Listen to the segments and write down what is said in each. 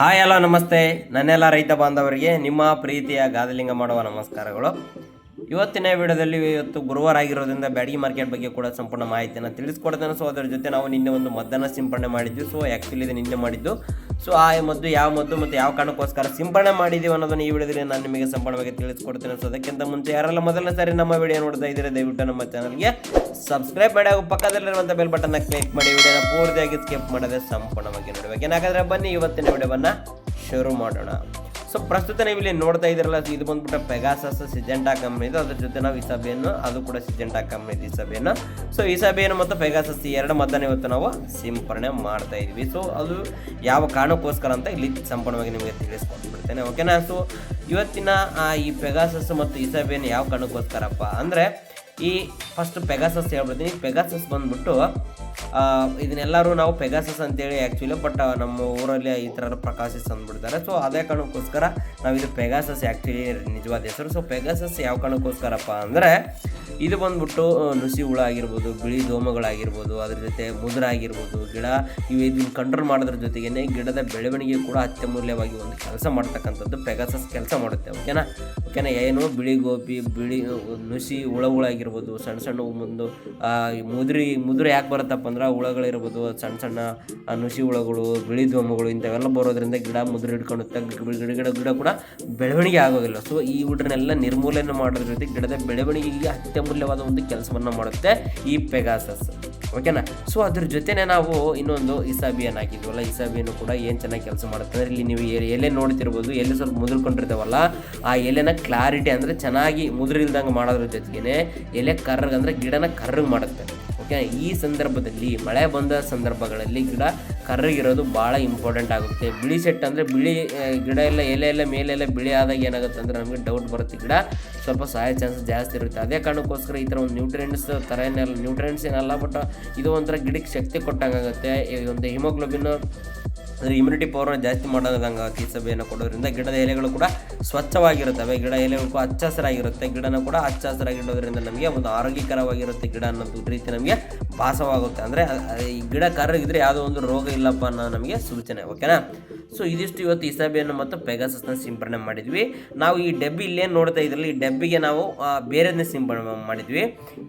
Hi hello ನಮಸ್ತೆ. ನನ್ನೆಲ್ಲ ರೈತ ಬಾಂಧವರಿಗೆ ನಿಮ್ಮ ಪ್ರೀತಿಯ ಗಾದಲಿಂಗ ಮಾಡುವ ನಮಸ್ಕಾರಗಳು. ಇವತ್ತಿನ ವಿಡಿಯೋದಲ್ಲಿ ಇವತ್ತು ಗುರುವಾರ ಆಗಿರೋದ್ರಿಂದ ಬ್ಯಾಡಗಿ ಮಾರ್ಕೆಟ್ ಬಗ್ಗೆ ಕೂಡ ಸಂಪೂರ್ಣ ಮಾಹಿತಿಯನ್ನು ತಿಳಿಸ್ಕೊಡ್ತೇನೆ. ಸೊ ಅದರ ಜೊತೆ ನಾವು ನಿನ್ನೆ ಒಂದು ಮದ್ದನ್ನು ಸಿಂಪಡಣೆ ಮಾಡಿದ್ವಿ. ಸೊ ಆ್ಯಕ್ಚುಲಿ ಇದು ನಿನ್ನೆ ಮಾಡಿದ್ದು. ಸೊ ಆ ಮದ್ದು ಯಾವ ಮದ್ದು ಮತ್ತು ಯಾವ ಕಾರಣಕ್ಕೋಸ್ಕರ ಸಿಂಪಡಣೆ ಮಾಡಿದ್ದೀವಿ ಅನ್ನೋದನ್ನು ಈ ವಿಡಿಯೋದಲ್ಲಿ ನಾನು ನಿಮಗೆ ಸಂಪೂರ್ಣವಾಗಿ ತಿಳಿಸ್ಕೊಡ್ತೇನೆ. ಸೊ ಅದಕ್ಕಿಂತ ಮುಂಚೆ ಯಾರೆಲ್ಲ ಮೊದಲನೇ ಸಾರಿ ನಮ್ಮ ವಿಡಿಯೋ ನೋಡ್ತಾ ಇದ್ದೀರಾ, ದಯವಿಟ್ಟು ನಮ್ಮ ಚಾನಲ್ಗೆ ಸಬ್ಸ್ಕ್ರೈಬ್ ಮಾಡಿ ಹಾಗೂ ಪಕ್ಕದಲ್ಲಿರುವಂಥ ಬೆಲ್ ಬಟನ್ನ ಕ್ಲಿಕ್ ಮಾಡಿ. ವಿಡಿಯೋನ ಪೂರ್ತಿಯಾಗಿ ಸ್ಕಿಪ್ ಮಾಡದೆ ಸಂಪೂರ್ಣವಾಗಿ ನೋಡಬೇಕು. ಏನಾಗಾದರೆ ಬನ್ನಿ, ಇವತ್ತಿನ ವಿಡಿಯೋವನ್ನು ಶುರು ಮಾಡೋಣ. ಸೊ ಪ್ರಸ್ತುತ ನೀವು ಇಲ್ಲಿ ನೋಡ್ತಾ ಇದ್ದೀರಲ್ಲ ಇದು ಬಂದ್ಬಿಟ್ಟು ಪೆಗಾಸಸ್ ಸಿಜೆಂಟಾ ಕಂಪ್ನಿದು ಅದ್ರ ಜೊತೆ ನಾವು ಇಸಬೇನು ಅದು ಕೂಡ ಸಿಜೆಂಟಾ ಕಂಪ್ನಿದು ಇಸಬಿಯನ್ನು ಸೊ ಇಸಬಿಯನ್ನು ಮತ್ತು ಪೆಗಾಸಸ್ ಈ ಎರಡು ಮದ್ದನ್ನು ಇವತ್ತು ನಾವು ಸಿಂಪರಣೆ ಮಾಡ್ತಾ ಇದ್ವಿ. ಸೊ ಅದು ಯಾವ ಕಾರಣಕ್ಕೋಸ್ಕರ ಅಂತ ಇಲ್ಲಿ ಸಂಪೂರ್ಣವಾಗಿ ನಿಮಗೆ ತಿಳಿಸ್ಕೊಟ್ಬಿಡ್ತೇನೆ ಓಕೆನಾ ಸೊ ಇವತ್ತಿನ ಈ ಪೆಗಾಸಸ್ ಮತ್ತು ಇಸಬಿಯನ್ನು ಯಾವ ಕಾರಣಕ್ಕೋಸ್ಕರಪ್ಪ ಅಂದರೆ, ಈ ಫಸ್ಟ್ ಪೆಗಾಸಸ್ ಹೇಳ್ಬಿಡ್ತೀನಿ. ಪೆಗಾಸಸ್ ಬಂದ್ಬಿಟ್ಟು ಇದನ್ನೆಲ್ಲರೂ ನಾವು ಪೆಗಾಸಸ್ ಅಂತೇಳಿ ಆ್ಯಕ್ಚುಲಿ ಬಟ್ ನಮ್ಮ ಊರಲ್ಲಿ ಈ ಥರ ಪ್ರಕಾಶಿಸ್ ಅಂದ್ಬಿಡ್ತಾರೆ. ಸೊ ಅದೇ ಕಾರಣಕ್ಕೋಸ್ಕರ ನಾವು ಇದು ಪೆಗಾಸಸ್ ಆ್ಯಕ್ಚುಲಿ ನಿಜವಾದ ಹೆಸರು. ಸೊ ಪೆಗಾಸಸ್ ಯಾವ ಕಾರಣಕ್ಕೋಸ್ಕರಪ್ಪ ಅಂದರೆ, ಇದು ಬಂದ್ಬಿಟ್ಟು ನುಸಿ ಹುಳ ಆಗಿರ್ಬೋದು, ಬಿಳಿ ದೋಮಗಳಾಗಿರ್ಬೋದು, ಅದ್ರ ಜೊತೆ ಮುದ್ರ ಆಗಿರ್ಬೋದು, ಗಿಡ, ಇವು ಇದನ್ನ ಕಂಟ್ರೋಲ್ ಮಾಡೋದ್ರ ಜೊತೆಗೇನೆ ಗಿಡದ ಬೆಳವಣಿಗೆ ಕೂಡ ಅತ್ಯಮೂಲ್ಯವಾಗಿ ಒಂದು ಕೆಲಸ ಮಾಡ್ತಕ್ಕಂಥದ್ದು ಪೆಗಾಸಸ್ ಕೆಲಸ ಮಾಡುತ್ತೆ ಓಕೆನಾ ಓಕೆನಾ ಏನು ಬಿಳಿ ಗೋಪಿ ಬಿಳಿ ನುಸಿ ಹುಳಗಳಾಗಿರ್ಬೋದು ಸಣ್ಣ ಸಣ್ಣ ಒಂದು ಮುದ್ರಿ, ಮುದ್ರೆ ಯಾಕೆ ಬರುತ್ತಪ್ಪ ಅಂದ್ರೆ ಹುಳಗಳಿರ್ಬೋದು, ಸಣ್ಣ ಸಣ್ಣ ನುಸಿ ಹುಳಗಳು, ಬಿಳಿ ದೋಮಗಳು ಇಂಥವೆಲ್ಲ ಬರೋದ್ರಿಂದ ಗಿಡ ಮುದ್ರೆ ಹಿಡ್ಕೊಂಡುತ್ತೆ ಗಿಡ ಗಿಡ ಗಿಡ ಕೂಡ ಬೆಳವಣಿಗೆ ಆಗೋದಿಲ್ಲ. ಸೊ ಈ ಹುಡ್ರನ್ನೆಲ್ಲ ನಿರ್ಮೂಲನೆ ಮಾಡೋದ್ರ ಜೊತೆ ಗಿಡದ ಬೆಳವಣಿಗೆಗೆ ಅತ್ಯಮೂಲ್ಯವಾದ ಒಂದು ಕೆಲಸವನ್ನು ಮಾಡುತ್ತೆ ಈ ಪೆಗಾಸಸ್ ಓಕೆನಾ? ಸೊ ಅದ್ರ ಜೊತೆನೆ ನಾವು ಇನ್ನೊಂದು ಇಸಾಬಿಯನ್ ಹಾಕಿದ್ವಲ್ಲ ಇಸಾಬಿಯನ್ನು ಕೂಡ ಏನು ಚೆನ್ನಾಗಿ ಕೆಲಸ ಮಾಡುತ್ತೆ ಅಂದರೆ ಇಲ್ಲಿ ನೀವು ಎಲೆ- ನೋಡ್ತಿರ್ಬೋದು, ಎಲೆ ಸ್ವಲ್ಪ ಮುದುರ್ಕೊಂಡಿರ್ತಾವಲ್ಲ, ಆ ಎಲೆನ ಕ್ಲಾರಿಟಿ ಅಂದರೆ ಚೆನ್ನಾಗಿ ಮುದ್ರಿಲ್ದಂಗೆ ಮಾಡೋದ್ರ ಜೊತೆಗೆ ಎಲೆ ಕರ್ರಗೆ ಅಂದರೆ ಗಿಡನ ಕರ್ರಗೆ ಮಾಡುತ್ತೆ. ಈ ಸಂದರ್ಭದಲ್ಲಿ ಮಳೆ ಬಂದ ಸಂದರ್ಭಗಳಲ್ಲಿ ಗಿಡ ಕರ್ರಗಿರೋದು ಭಾಳ ಇಂಪಾರ್ಟೆಂಟ್ ಆಗುತ್ತೆ. ಬಿಳಿ ಸೆಟ್ ಅಂದರೆ ಬಿಳಿ ಗಿಡ ಎಲ್ಲ ಎಲೆ ಎಲ್ಲ ಮೇಲೆಲ್ಲ ಬಿಳಿ ಆದಾಗ ಏನಾಗುತ್ತೆ ಅಂದರೆ ನಮಗೆ ಡೌಟ್ ಬರುತ್ತೆ. ಗಿಡ ಸ್ವಲ್ಪ ಸಹಾಯ ಚಾನ್ಸ್ ಜಾಸ್ತಿ ಇರುತ್ತೆ. ಅದೇ ಕಾರಣಕ್ಕೋಸ್ಕರ ಈ ಥರ ಒಂದು ನ್ಯೂಟ್ರಿಯೆಂಟ್ಸ್ ಥರ ಏನಲ್ಲ ನ್ಯೂಟ್ರಿಯೆಂಟ್ಸ್ ಏನಲ್ಲ ಬಟ್ ಇದು ಒಂಥರ ಗಿಡಕ್ಕೆ ಶಕ್ತಿ ಕೊಟ್ಟಂಗಾಗುತ್ತೆ. ಈ ಒಂದು ಹಿಮೋಗ್ಲೋಬಿನ್ ಅಂದರೆ ಇಮ್ಯುನಿಟಿ ಪವರ್ನ ಜಾಸ್ತಿ ಮಾಡೋದಂಗೆ ಸಭೆಯನ್ನು ಕೊಡೋದ್ರಿಂದ ಗಿಡದ ಎಲೆಗಳು ಕೂಡ ಸ್ವಚ್ಛವಾಗಿರುತ್ತವೆ. ಗಿಡ ಎಲೆಗಳು ಕೂಡ ಹಚ್ಚ ಹಸಿರಾಗಿರುತ್ತೆ ಗಿಡನ ಕೂಡ ಹಚ್ಚ ಹಸಿರಾಗಿಡೋದ್ರಿಂದ ನಮಗೆ ಒಂದು ಆರೋಗ್ಯಕರವಾಗಿರುತ್ತೆ ಗಿಡ ಅನ್ನೋದು ರೀತಿ ನಮಗೆ ಭಾಸವಾಗುತ್ತೆ. ಅಂದರೆ ಈ ಗಿಡ ಕರಗಿದ್ರೆ ಯಾವುದೋ ಒಂದು ರೋಗ ಇಲ್ಲಪ್ಪ ಅನ್ನೋ ನಮಗೆ ಸೂಚನೆ ಓಕೆನಾ ಸೊ ಇದಿಷ್ಟು ಇವತ್ತು ಇಸಬೆಯನ್ನು ಮತ್ತು ಪೆಗಾಸಸ್ನ ಸಿಂಪಡಣೆ ಮಾಡಿದ್ವಿ. ನಾವು ಈ ಡಬ್ಬಿ ಇಲ್ಲೇನು ನೋಡ್ತಾ ಇದ್ರಲ್ಲಿ, ಈ ಡಬ್ಬಿಗೆ ನಾವು ಬೇರೆದನ್ನೇ ಸಿಂಪಡಣೆ ಮಾಡಿದ್ವಿ.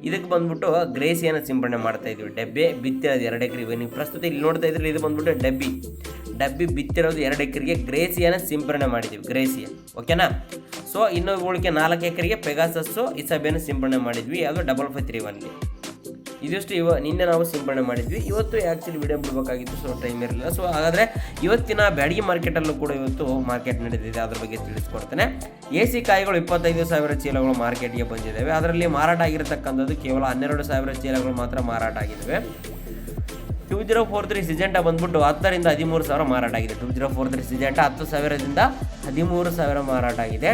ಇದಕ್ಕೆ ಬಂದ್ಬಿಟ್ಟು ಗ್ರೇಸಿಯನ್ನು ಸಿಂಪಡಣೆ ಮಾಡ್ತಾ ಇದ್ವಿ. ಡಬ್ಬೆ ಬಿತ್ತಿರೋದು ಎರಡು ಎಕರೆ ನೀವು ಪ್ರಸ್ತುತ ಇಲ್ಲಿ ನೋಡ್ತಾ ಇದ್ರಲ್ಲಿ ಇದು ಬಂದ್ಬಿಟ್ಟು ಡಬ್ಬಿ. ಡಬ್ಬಿ ಬಿತ್ತಿರೋದು ಎರಡು ಎಕರೆಗೆ ಗ್ರೇಸಿಯನ್ನು ಸಿಂಪರಣೆ ಮಾಡಿದ್ವಿ ಗ್ರೇಸಿಯ ಓಕೆನಾ ಸೊ ಇನ್ನೂ ಉಳಿಕೆ ನಾಲ್ಕು ಎಕರೆಗೆ ಪೆಗಾಸಸ್ಸು ಇಸಬೆಯನ್ನು ಸಿಂಪರಣೆ ಮಾಡಿದ್ವಿ, ಅದು ಡಬಲ್ ಫೈ ತ್ರೀ ಒನ್ಗೆ ಇದಿಷ್ಟು ಇವ, ನಿನ್ನೆ ನಾವು ಸಿಂಪಡಣೆ ಮಾಡಿದ್ವಿ. ಇವತ್ತು ಆ್ಯಕ್ಚುಲಿ ವಿಡಿಯೋ ಬಿಡಬೇಕಾಗಿತ್ತು ಸೊ ಟೈಮ್ ಇರಲಿಲ್ಲ. ಸೊ ಹಾಗಾದರೆ ಇವತ್ತಿನ ಬ್ಯಾಡಗಿ ಮಾರ್ಕೆಟಲ್ಲೂ ಕೂಡ ಇವತ್ತು ಮಾರ್ಕೆಟ್ ನಡೆದಿದೆ, ಅದ್ರ ಬಗ್ಗೆ ತಿಳಿಸ್ಕೊಡ್ತೇನೆ. ಎ ಸಿ ಕಾಯಿಗಳು ಇಪ್ಪತ್ತೈದು ಸಾವಿರ ಚೀಲಗಳು ಮಾರ್ಕೆಟ್ಗೆ ಬಂದಿದ್ದಾವೆ. ಅದರಲ್ಲಿ ಮಾರಾಟ ಆಗಿರತಕ್ಕಂಥದ್ದು ಕೇವಲ ಹನ್ನೆರಡು ಸಾವಿರ ಚೀಲಗಳು ಮಾತ್ರ ಮಾರಾಟ ಆಗಿದ್ದಾವೆ. ಜೀರೋ ಫೋರ್ ತ್ರೀ ಸಿಜೆಂಟ ಬಂದ್ಬಿಟ್ಟು ಹತ್ತರಿಂದ ಹದಿಮೂರು ಸಾವಿರ ಮಾರಾಟ ಆಗಿದೆ. Two zero four three Syngenta ಹತ್ತು ಸಾವಿರದಿಂದ ಹದಿಮೂರು ಸಾವಿರ ಮಾರಾಟ ಆಗಿದೆ.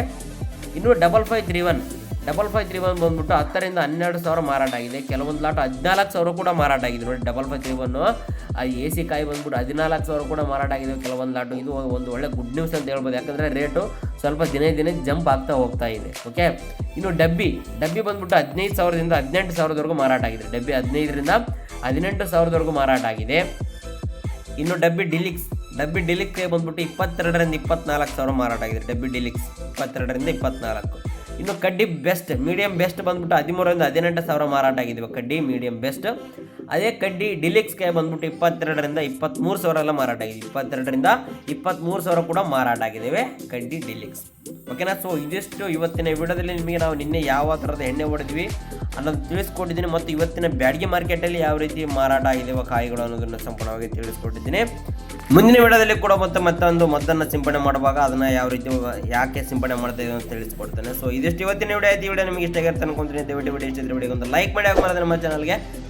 ಇನ್ನು double five three one double five three one ಬಂದ್ಬಿಟ್ಟು ಹತ್ತರಿಂದ ಹನ್ನೆರಡು ಸಾವಿರ ಮಾರಾಟ ಆಗಿದೆ. ಕೆಲವೊಂದು ಲಾಟ್ ಹದಿನಾಲ್ಕು ಸಾವಿರ ಕೂಡ ಮಾರಾಟ ಆಗಿದೆ. ನೋಡಿ ಡಬಲ್ ಫೈವ್ ತ್ರೀ ಒನ್ನು ಆ ಎ ಸಿ ಕಾಯಿ ಬಂದ್ಬಿಟ್ಟು ಹದಿನಾಲ್ಕು ಸಾವಿರ ಕೂಡ ಮಾರಾಟ ಆಗಿದೆ ಕೆಲವೊಂದು ಲಾಟು ಇದು ಒಂದು ಒಳ್ಳೆ ಗುಡ್ ನ್ಯೂಸ್ ಅಂತ ಹೇಳ್ಬೋದು. ಯಾಕಂದರೆ ರೇಟು ಸ್ವಲ್ಪ ದಿನೇ ದಿನೇ ಜಂಪ್ ಆಗ್ತಾ ಹೋಗ್ತಾ ಇದೆ. ಓಕೆ ಇನ್ನು ಡಬ್ಬಿ ಡಬ್ಬಿ ಬಂದ್ಬಿಟ್ಟು ಹದಿನೈದು ಸಾವಿರದಿಂದ ಹದಿನೆಂಟು ಸಾವಿರದವರೆಗೂ ಮಾರಾಟ ಆಗಿದೆ. ಡಬ್ಬಿ ಹದಿನೈದರಿಂದ ಹದಿನೆಂಟು ಸಾವಿರದವರೆಗೂ ಮಾರಾಟ ಆಗಿದೆ. ಇನ್ನು ಡಬ್ಬಿ ಡಿಲಿಕ್ಸ್ ಡಬ್ಬಿ ಡಿಲಿಕ್ಸ್ ಬಂದ್ಬಿಟ್ಟು ಇಪ್ಪತ್ತೆರಡರಿಂದ ಇಪ್ಪತ್ನಾಲ್ಕು ಸಾವಿರ ಮಾರಾಟ ಆಗಿದೆ. ಡಬ್ಬಿ ಡಿಲಿಕ್ಸ್ ಇಪ್ಪತ್ತೆರಡರಿಂದ ಇಪ್ಪತ್ನಾಲ್ಕು. ಇನ್ನು ಕಡ್ಡಿ ಬೆಸ್ಟ್, ಮೀಡಿಯಂ ಬೆಸ್ಟ್ ಬಂದ್ಬಿಟ್ಟು ಹದಿಮೂರರಿಂದ ಹದಿನೆಂಟು ಸಾವಿರ ಮಾರಾಟ ಆಗಿದೆ. ಕಡ್ಡಿ, ಮೀಡಿಯಂ ಬೆಸ್ಟ್. ಅದೇ ಕಡ್ಡಿ ಡಿಲಿಕ್ಸ್ಗೆ ಬಂದ್ಬಿಟ್ಟು ಇಪ್ಪತ್ತೆರಡರಿಂದ ಇಪ್ಪತ್ತ್ಮೂರು ಸಾವಿರ ಎಲ್ಲ ಮಾರಾಟ ಆಗಿದೆ. ಇಪ್ಪತ್ತೆರಡರಿಂದ ಇಪ್ಪತ್ತ್ಮೂರು ಸಾವಿರ ಕೂಡ ಮಾರಾಟ ಆಗಿದ್ದಾವೆ ಕಡ್ಡಿ ಡಿಲಿಕ್ಸ್. ಓಕೆನಾ ಸೊ ಇದಿಷ್ಟು ಇವತ್ತಿನ ವಿಡಿಯೋದಲ್ಲಿ ನಿಮಗೆ ನಾವು ನಿನ್ನೆ ಯಾವ ಥರದ ಎಣ್ಣೆ ಹೊಡೆದ್ವಿ ಅನ್ನೋದು ತಿಳಿಸ್ಕೊಟ್ಟಿದ್ದೀನಿ ಮತ್ತು ಇವತ್ತಿನ ಬ್ಯಾಡಿಗೆ ಮಾರ್ಕೆಟಲ್ಲಿ ಯಾವ ರೀತಿ ಮಾರಾಟ ಆಗಿದೆಯೋ ಕಾಯಿಗಳು ಅನ್ನೋದನ್ನು ಸಂಪೂರ್ಣವಾಗಿ ತಿಳಿಸ್ಕೊಟ್ಟಿದ್ದೀನಿ. ಮುಂದಿನ ವಿಡಿಯೋದಲ್ಲಿ ಕೂಡ ಮತ್ತೆ ಮತ್ತೊಂದು ಮದ್ದನ್ನು ಸಿಂಪಡಣೆ ಮಾಡುವಾಗ ಅದನ್ನು ಯಾವ ರೀತಿ ಯಾಕೆ ಸಿಂಪಡಣೆ ಮಾಡ್ತಾ ಇದ್ದೀವಿ ಅಂತ ತಿಳಿಸ್ಕೊಡ್ತೇನೆ. ಸೊ ಇದಿಷ್ಟು ಇವತ್ತಿನ ವಿಡಿಯೋ ಆಯ್ತು. ವಿಡಿಯೋ ನಿಮಗೆ ಇಷ್ಟ ಆಗಿರ್ತಾನೆ ಅನ್ಕೊಂತೀನಿ ದಯವಿಟ್ಟು ವಿಡಿಯೋ ಇಷ್ಟ ವಿಡಿಯೋ ಒಂದು ಲೈಕ್ ಮಾಡಿ ಮಾಡಿದ್ರೆ ನಮ್ಮ ಚಾನಲ್ಗೆ